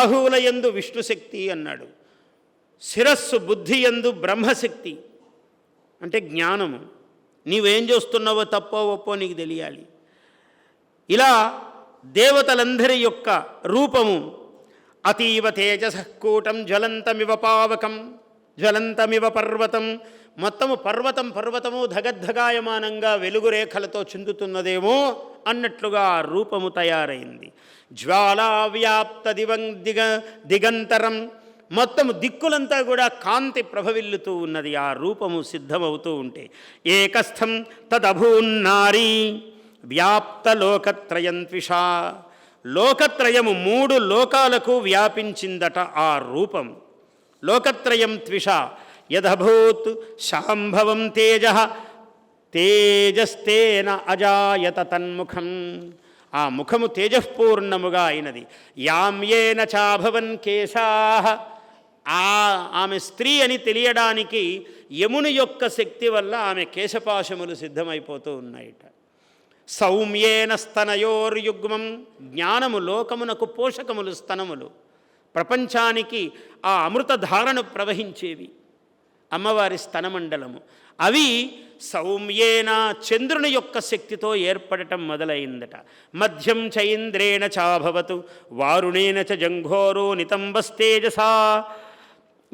బాహువుల యందు విష్ణుశక్తి అన్నాడు. శిరస్సు బుద్ధి యందు బ్రహ్మశక్తి. అంటే జ్ఞానము. నీవేం చేస్తున్నావో తప్పో ఒప్పో నీకు తెలియాలి. ఇలా దేవతలందరి యొక్క రూపము అతీవ తేజసకూటం జ్వలంతమివ పావకం జ్వలంతమివ పర్వతం. మొత్తము పర్వతం పర్వతము ధగద్ధగాయమానంగా వెలుగు రేఖలతో చిందుతున్నదేమో అన్నట్లుగా ఆ రూపము తయారైంది. జ్వాలా వ్యాప్త దివం దిగ దిగంతరం. మొత్తము దిక్కులంతా కూడా కాంతి ప్రభవిల్లుతూ ఉన్నది. ఆ రూపము సిద్ధమవుతూ ఉంటే ఏకస్థం తదభూన్నారీ. వ్యాప్త లోకత్రయం త్విషా. లోకత్రయము మూడు లోకాలకు వ్యాపించిందట ఆ రూపం. లోకత్రయం త్విష యదభూత్ శాంభవం తేజ తేజస్తేన అజాయత తన్ముఖం ఆ ముఖము తేజఃపూర్ణముగా అయినది యామ్యేన చాభవన్ కేశా ఆ ఆమె స్త్రీ అని తెలియడానికి యముని యొక్క శక్తి వల్ల ఆమె కేశపాశములు సిద్ధమైపోతూ ఉన్నాయిట। సౌమ్యేన స్తనయోర్యుగ్మం జ్ఞానము లోకమునకు పోషకములు స్తనములు। ప్రపంచానికి ఆ అమృతధారను ప్రవహించేవి. అమ్మవారి స్తనమండలము. అవి సౌమ్యేన చంద్రుని యొక్క శక్తితో ఏర్పడటం మొదలైందట. మధ్యం చైంద్రేణ చాభవతు వారుణేన చ జంఘోరో నితంబస్తేజసా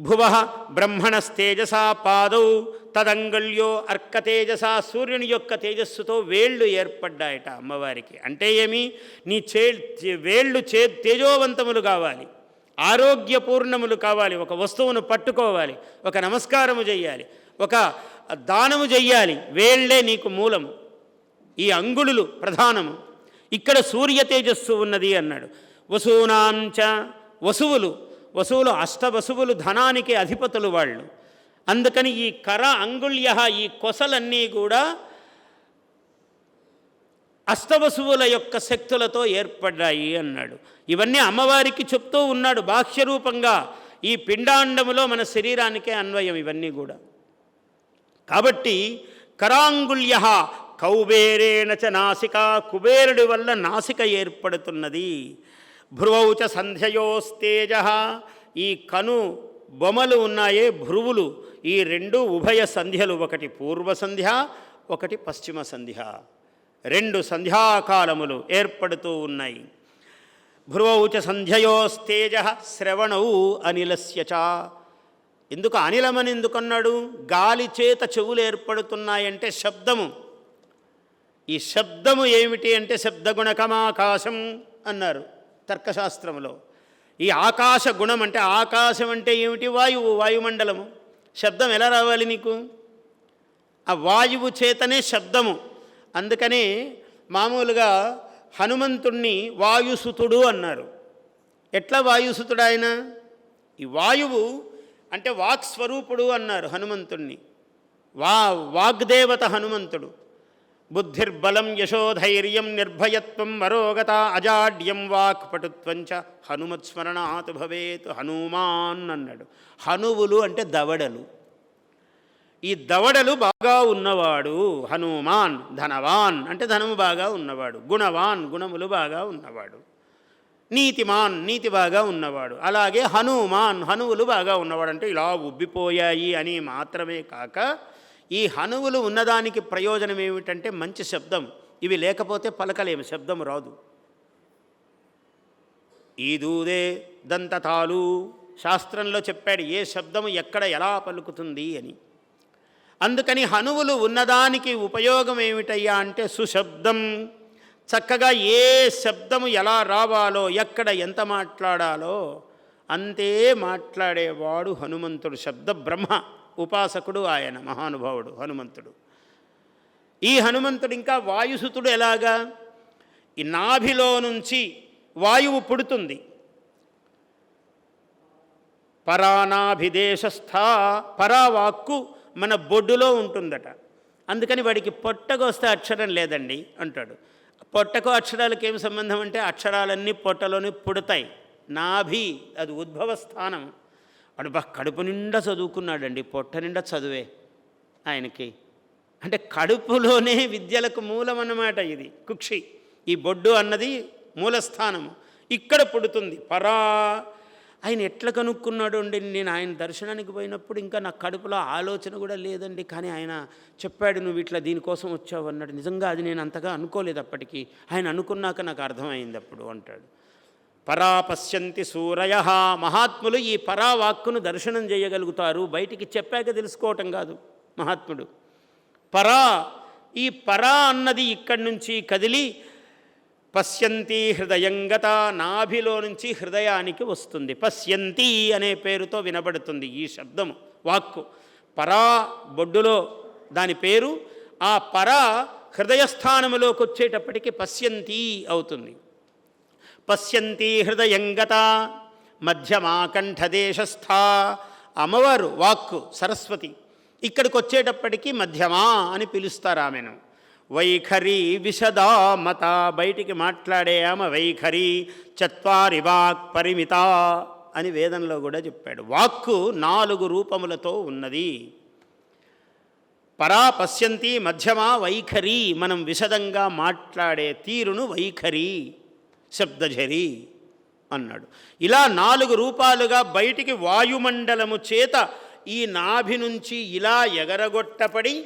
భువ బ్రహ్మణస్తేజసా పాదౌ తదంగళ్యో అర్కతేజసా సూర్యుని యొక్క తేజస్సుతో వేళ్ళు ఏర్పడ్డాయట అమ్మవారికి. అంటే ఏమి? నీ చే వేళ్ళు చే తేజోవంతములు కావాలి. ఆరోగ్యపూర్ణములు కావాలి. ఒక వస్తువును పట్టుకోవాలి. ఒక నమస్కారము చేయాలి ఒక దానము చెయ్యాలి. వేళ్ళే నీకు మూలము ఈ అంగుళులు ప్రధానము. ఇక్కడ సూర్య తేజస్సు ఉన్నది అన్నాడు. వసూనాంచ వసువులు. వసువులు అష్టవసువులు ధనానికి అధిపతులు వాళ్ళు. అందుకని ఈ కర అంగుళ్య ఈ కొసలన్నీ కూడా అష్టవసువుల యొక్క శక్తులతో ఏర్పడ్డాయి అన్నాడు. ఇవన్నీ అమ్మవారికి చెప్తూ ఉన్నాడు బాహ్యరూపంగా. ఈ పిండాండములో మన శరీరానికే అన్వయం ఇవన్నీ కూడా. కాబట్టి కరాంగుల్య కౌబేరేణ చ నాసిక కుబేరుడి వల్ల నాసిక ఏర్పడుతున్నది. భ్రువౌచ సంధ్యయోస్తేజ. ఈ కను బొమలు ఉన్నాయే భ్రువులు. ఈ రెండు ఉభయ సంధ్యలు ఒకటి పూర్వ సంధ్య ఒకటి పశ్చిమ సంధ్య. రెండు సంధ్యాకాలములు ఏర్పడుతూ ఉన్నాయి. భ్రువౌచ సంధ్యయోస్తేజ శ్రవణౌ అనిలస్య చ ఎందుకు అనిలమని ఎందుకన్నాడు? గాలి చేత చెవులు ఏర్పడుతున్నాయంటే శబ్దము. ఈ శబ్దము ఏమిటి అంటే శబ్దగుణకమాకాశం అన్నారు తర్కశాస్త్రములో. ఈ ఆకాశ గుణం అంటే ఆకాశం అంటే ఏమిటి? వాయువు వాయుమండలము. శబ్దం ఎలా రావాలి నీకు? ఆ వాయువు చేతనే శబ్దము. అందుకనే మామూలుగా హనుమంతుణ్ణి వాయుసుతుడు అన్నారు. ఎట్లా వాయుసుతుడు ఆయన ఈ వాయువు అంటే వాక్ స్వరూపుడు అన్నారు హనుమంతుణ్ణి. వా వాగ్దేవత హనుమంతుడు. బుద్ధిర్బలం యశోధైర్యం నిర్భయత్వం మరోగత అజాడ్యం వాక్ పటుత్వం హనుమత్స్మరణాత్ భవేత్ హనుమాన్ అన్నాడు. హనువులు అంటే దవడలు. ఈ దవడలు బాగా ఉన్నవాడు హనుమాన్ ధనవాన్ అంటే ధనము బాగా ఉన్నవాడు గుణవాన్ గుణములు బాగా ఉన్నవాడు నీతిమాన్ నీతి బాగా ఉన్నవాడు అలాగే హనుమాన్ హనువులు బాగా ఉన్నవాడు అంటే ఇలా ఉబ్బిపోయాయి అని మాత్రమే కాక ఈ హనువులు ఉన్నదానికి ప్రయోజనం ఏమిటంటే మంచి శబ్దం ఇవి లేకపోతే పలకలేము శబ్దం రాదు. ఈ దూదే దంతతాలు శాస్త్రంలో చెప్పాడు ఏ శబ్దము ఎక్కడ ఎలా పలుకుతుంది అని. అందుకని హనువులు ఉన్నదానికి ఉపయోగం ఏమిటయ్యా అంటే సుశబ్దం. చక్కగా ఏ శబ్దము ఎలా రావాలో ఎక్కడ ఎంత మాట్లాడాలో అంతే మాట్లాడేవాడు హనుమంతుడు. శబ్ద బ్రహ్మ ఉపాసకుడు ఆయన మహానుభావుడు హనుమంతుడు. ఈ హనుమంతుడు ఇంకా వాయుసుతుడు ఎలాగా? ఈ నాభిలో నుంచి వాయువు పుడుతుంది. పరానాభిదేశస్థ పరావాక్కు మన బొడ్డులో ఉంటుందట. అందుకని వాడికి పొట్టకు వస్తే అక్షరం లేదండి అంటాడు. పొట్టకు అక్షరాలకు ఏం సంబంధం అంటే అక్షరాలన్నీ పొట్టలోని పుడతాయి. నాభి అది ఉద్భవ స్థానం. వాడు బా కడుపు నిండా చదువుకున్నాడండి పొట్ట నిండా చదువే ఆయనకి. అంటే కడుపులోనే విద్యలకు మూలం అన్నమాట ఇది కుక్షి. ఈ బొడ్డు అన్నది మూలస్థానము. ఇక్కడ పుడుతుంది పరా ఆయన ఎట్లా కనుక్కున్నాడు అండి నేను ఆయన దర్శనానికి పోయినప్పుడు ఇంకా నా కడుపులో ఆలోచన కూడా లేదండి. కానీ ఆయన చెప్పాడు నువ్వు ఇట్లా దీనికోసం వచ్చావు అన్నాడు. నిజంగా అది నేను అంతగా అనుకోలేదు అప్పటికి. ఆయన అనుకున్నాక నాకు అర్థమైంది అప్పుడు అంటాడు. పరా పశ్యంతి సూరయ. మహాత్ములు ఈ పరావాక్కును దర్శనం చేయగలుగుతారు. బయటికి చెప్పాక తెలుసుకోవటం కాదు మహాత్ముడు. పరా ఈ పరా అన్నది ఇక్కడి నుంచి కదిలి పశ్యంతి హృదయంగత నాభిలో నుంచి హృదయానికి వస్తుంది. పశ్యంతి అనే పేరుతో వినబడుతుంది ఈ శబ్దము వాక్కు. పరా బొడ్డులో దాని పేరు ఆ పర హృదయస్థానములోకి వచ్చేటప్పటికి పశ్యంతి అవుతుంది. పశ్యంతి హృదయంగత మధ్యమాకంఠదేశస్థ అమ్మవారు వాక్కు సరస్వతి. ఇక్కడికి వచ్చేటప్పటికీ మధ్యమా అని పిలుస్తారు ఆమెను. వైఖరి విశదామత. బయటికి మాట్లాడే ఆమె వైఖరి చత్వారి వాక్ పరిమిత అని వేదంలో కూడా చెప్పాడు. వాక్కు నాలుగు రూపములతో ఉన్నది. పరా పశ్యంతి మధ్యమా వైఖరి మనం విశదంగా మాట్లాడే తీరును వైఖరి శబ్దజరి అన్నాడు. ఇలా నాలుగు రూపాలుగా బయటికి వాయుమండలము చేత ఈ నాభి నుంచి ఇలా ఎగరగొట్టపడి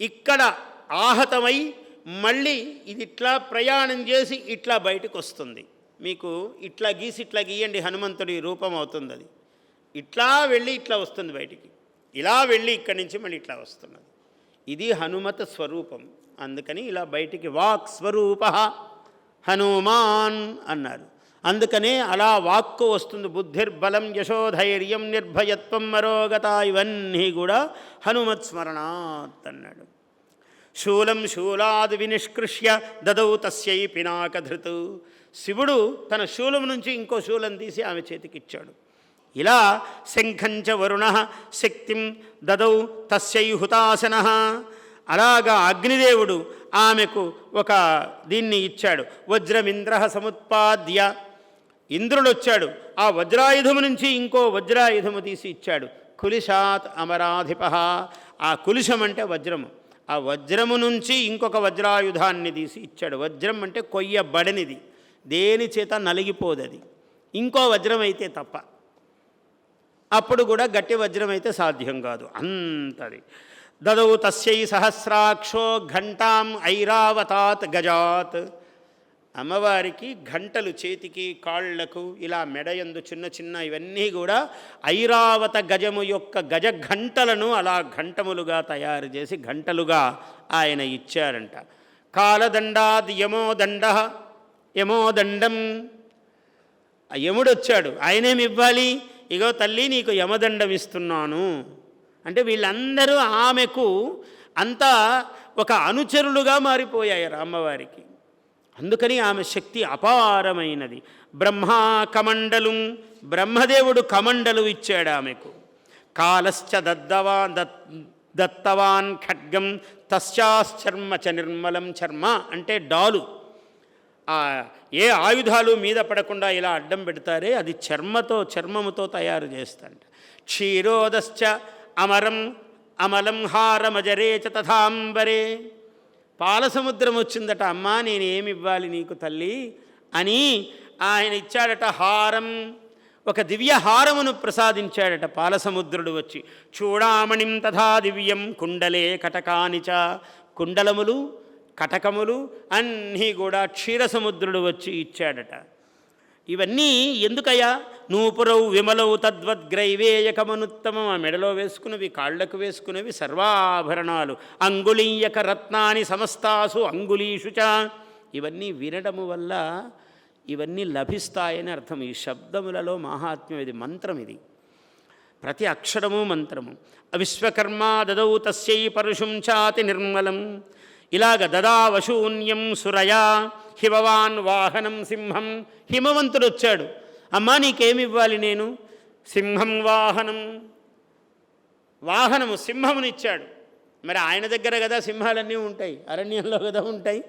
ఇక్కడ ఆహతమై మళ్ళీ ఇది ఇట్లా ప్రయాణం చేసి ఇట్లా బయటకు వస్తుంది మీకు ఇట్లా గీసి ఇట్లా గీయండి హనుమంతుడి రూపం అవుతుంది అది. ఇట్లా వెళ్ళి ఇట్లా వస్తుంది బయటికి. ఇలా వెళ్ళి ఇక్కడి నుంచి మళ్ళీ ఇట్లా వస్తున్నది. ఇది హనుమత స్వరూపం. అందుకని ఇలా బయటికి వాక్ స్వరూప హనుమాన్ అన్నారు. అందుకనే అలా వాక్కు వస్తుంది బుద్ధిర్బలం యశోధైర్యం నిర్భయత్వం మరోగత ఇవన్నీ కూడా హనుమత్ స్మరణాత్ అన్నాడు. శూలం శూలాది వినిష్కృష్య దదౌ తస్యై పినాకధృతు. శివుడు తన శూలం నుంచి ఇంకో శూలం తీసి ఆమె చేతికిచ్చాడు. ఇలా శంఖంచ వరుణ శక్తిం దదౌ తస్యై హుతాసన అలాగా అగ్నిదేవుడు ఆమెకు ఒక దీన్ని ఇచ్చాడు. వజ్రమింద్ర సముత్పాద్య. ఇంద్రుడు వచ్చాడు. ఆ వజ్రాయుధము నుంచి ఇంకో వజ్రాయుధము తీసి ఇచ్చాడు. కులిశాత్ అమరాధిప. ఆ కులిశం అంటే వజ్రము. ఆ వజ్రము నుంచి ఇంకొక వజ్రాయుధాన్ని తీసి ఇచ్చాడు. వజ్రం అంటే కొయ్యబడనిది దేని చేత నలిగిపోదది? ఇంకో వజ్రం అయితే తప్ప. అప్పుడు కూడా గట్టి వజ్రం అయితే సాధ్యం కాదు. అంతది. దదౌ తస్యై సహస్రాక్షో ఘంటాం ఐరావతాత్ గజాత్. అమ్మవారికి గంటలు చేతికి కాళ్ళకు ఇలా మెడయందు చిన్న చిన్న ఇవన్నీ కూడా ఐరావత గజము యొక్క గజ ఘంటలను అలా ఘంటములుగా తయారు చేసి గంటలుగా ఆయన ఇచ్చారంట. కాలదండాద్ యమోదండ యమోదండం. యముడొచ్చాడు యముడు వచ్చాడు ఆయనేమి ఇవ్వాలి? ఇగో తల్లి నీకు యమదండం ఇస్తున్నాను. అంటే వీళ్ళందరూ ఆమెకు అంతా ఒక అనుచరులుగా మారిపోయాయి అమ్మవారికి. అందుకని ఆమె శక్తి అపారమైనది. బ్రహ్మా కమండలు బ్రహ్మదేవుడు కమండలు ఇచ్చాడు ఆమెకు. కాలశ్చ దద్దవా దత్ దత్తవాన్ ఖడ్గం తస్యాశ్చర్మ చ నిర్మలం చర్మ అంటే డాలు. ఏ ఆయుధాలు మీద పడకుండా ఇలా అడ్డం పెడతారే అది చర్మతో చర్మముతో తయారు చేస్తాడు క్షీరోదశ్చ అమరం అమలం హారమజరే చ తథాంబరే. పాలసముద్రం వచ్చిందట అమ్మా నేను ఏమి ఇవ్వాలి నీకు తల్లి? అని ఆయన ఇచ్చాడట హారం. ఒక దివ్య హారమును ప్రసాదించాడట పాలసముద్రుడు వచ్చి. చూడామణిం తథా దివ్యం కుండలే కటకానిచ కుండలములు కటకములు అన్నీ కూడా క్షీరసముద్రుడు వచ్చి ఇచ్చాడట. ఇవన్నీ ఎందుకయ్యా? నూపురవు విమలవు తద్వద్గ్రైవేయకమనుత్తమం ఆ మెడలో వేసుకున్నవి కాళ్ళకు వేసుకున్నవి సర్వాభరణాలు. అంగుళీయక రత్నాని సమస్తాసు అంగుళీషు ఇవన్నీ వినడము వల్ల ఇవన్నీ లభిస్తాయని అర్థం. ఈ శబ్దములలో మహాత్మ్యం ఇది మంత్రం ఇది. ప్రతి అక్షరము మంత్రము. విశ్వకర్మ దదౌ తస్యై పరుషుం చాతి నిర్మలం. ఇలాగ దదావశూన్యం సురయా. హిమవాన్ వాహనం సింహం. హిమవంతుడు వచ్చాడు అమ్మా నీకేమి ఇవ్వాలి నేను? సింహం వాహనం. వాహనము సింహమునిచ్చాడు. మరి ఆయన దగ్గర కదా సింహాలన్నీ ఉంటాయి అరణ్యంలో కదా ఉంటాయి.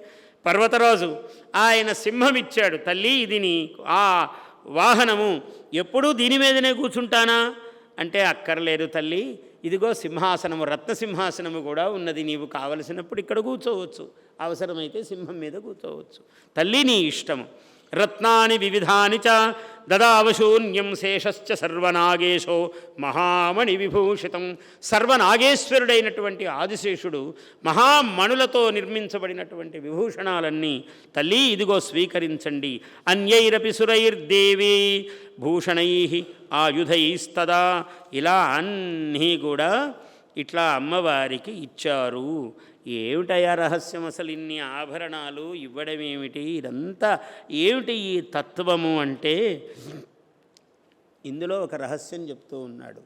పర్వతరాజు ఆయన సింహం ఇచ్చాడు తల్లి ఇది నీ ఆ వాహనము ఎప్పుడూ దీని మీదనే కూర్చుంటానా? అంటే అక్కర్లేదు తల్లి ఇదిగో సింహాసనము రత్న సింహాసనము కూడా ఉన్నది నీవు కావలసినప్పుడు ఇక్కడ కూర్చోవచ్చు. అవసరమైతే సింహం మీద కూర్చోవచ్చు. తల్లి నీ ఇష్టము. రత్నాని వివిధాని చ దదావశూన్యం శేషశ్చ సర్వనాగేశో మహామణి విభూషితం. సర్వనాగేశ్వరుడైనటువంటి ఆదిశేషుడు మహామణులతో నిర్మించబడినటువంటి విభూషణాలన్నీ తల్లి ఇదిగో స్వీకరించండి. అన్యైరపి సురైర్దేవి భూషణై ఆయుధైస్తదా. ఇలా అన్నీ కూడా ఇట్లా అమ్మవారికి ఇచ్చారు. ఏమిటయా రహస్యం అసలు ఇన్ని ఆభరణాలు ఇవ్వడం ఏమిటి ఇదంతా ఏమిటి ఈ తత్వము అంటే? ఇందులో ఒక రహస్యం చెప్తూ ఉన్నాడు.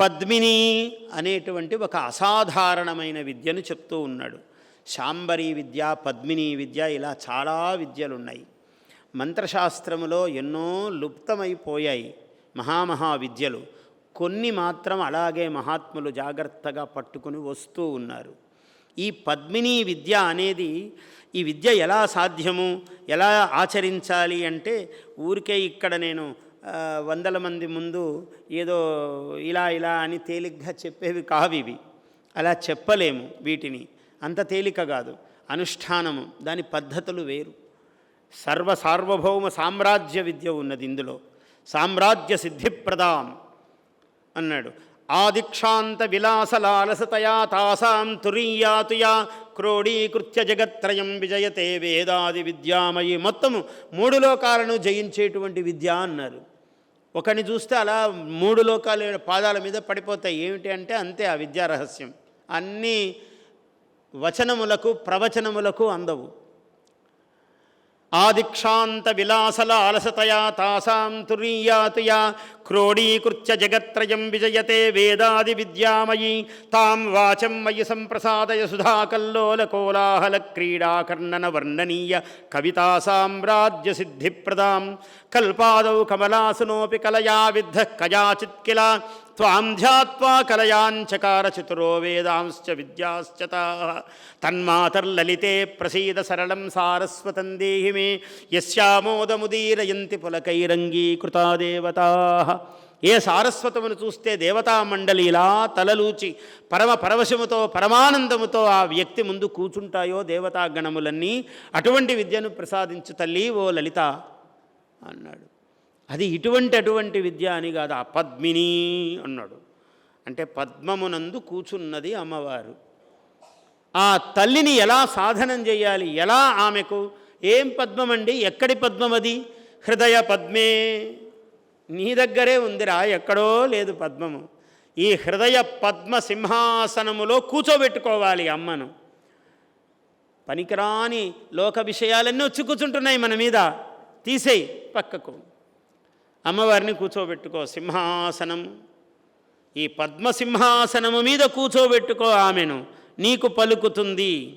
పద్మిని అనేటువంటి ఒక అసాధారణమైన విద్యను చెప్తూ ఉన్నాడు. శాంబరీ విద్య పద్మిని విద్య ఇలా చాలా విద్యలు ఉన్నాయి మంత్రశాస్త్రములో ఎన్నో లుప్తమైపోయాయి మహామహా విద్యలు. కొన్ని మాత్రం అలాగే మహాత్ములు జాగ్రత్తగా పట్టుకుని వస్తూ ఉన్నారు. ఈ పద్మిని విద్య అనేది ఈ విద్య ఎలా సాధ్యము ఎలా ఆచరించాలి అంటే ఊరికే ఇక్కడ నేను వందల మంది ముందు ఏదో ఇలా ఇలా అని తేలిగ్గా చెప్పేవి కావు ఇవి. అలా చెప్పలేము వీటిని. అంత తేలిక కాదు. అనుష్ఠానము దాని పద్ధతులు వేరు. సర్వ సార్వభౌమ సామ్రాజ్య విద్య ఉన్నది ఇందులో. సామ్రాజ్య సిద్ధిప్రదాం అన్నాడు. ఆదిక్షాంత విలాసలాలసతయా తాసాం తురీయాతుయా క్రోడీకృత్య జగత్రయం విజయతే వేదాది విద్యామయి. మొత్తము మూడు లోకాలను జయించేటువంటి విద్య అన్నారు. ఒకని చూస్తే అలా మూడు లోకాల పాదాల మీద పడిపోతాయి. ఏమిటి అంటే అంతే ఆ విద్యా రహస్యం. అన్నీ వచనములకు ప్రవచనములకు అందవు. ఆదిక్షాంత విలాసల అలసతయా తాసాం తురీయాతుయా క్రోడీకృత్య జగత్రయం విజయతే వేదాది విద్యామయీ. తాం వాచం మయి సంప్రసాదయ సుధాకల్లోల కోలాహల క్రీడాకర్ణన వర్ణనీయ కవితా సామ్రాజ్య సిద్ధిప్రదాం. కల్పాదౌ కమలాసునోపి కలయా విద్ధ కయాచిత్ కిల. త్వాం ధ్యాత్వా కలయాంచకార చతురో వేదాంశ్చ విద్యాశ్చ తన్మాతర్లలితే ప్రసీద సరళం సారస్వతం దేహి మే యశ్యామోదముదీరయంతి పులకైరంగీకృతా దేవతా ఏ సారస్వతమును చూస్తే దేవతా మండలి ఇలా తలలూచి పరమ పరవశముతో పరమానందముతో ఆ వ్యక్తి ముందు కూచుంటాయో దేవతా గణములన్నీ అటువంటి విద్యను ప్రసాదించు తల్లి ఓ లలిత అన్నాడు. అది ఇటువంటి అటువంటి విద్య అని కాదు ఆ పద్మిని అన్నాడు. అంటే పద్మమునందు కూచున్నది అమ్మవారు. ఆ తల్లిని ఎలా సాధనం చేయాలి? ఎలా ఆమెకు? ఏం పద్మమండి? ఎక్కడి పద్మమది? హృదయ పద్మే. నీ దగ్గరే ఉందిరా ఎక్కడో లేదు పద్మము. ఈ హృదయ పద్మ సింహాసనములో కూర్చోబెట్టుకోవాలి అమ్మను. పనికిరాని లోక విషయాలన్నీ వచ్చి కూర్చుంటున్నాయి మన మీద. తీసేయి పక్కకు. అమ్మవారిని కూర్చోబెట్టుకో సింహాసనం. ఈ పద్మసింహాసనము మీద కూర్చోబెట్టుకో ఆమెను. నీకు పలుకుతుంది.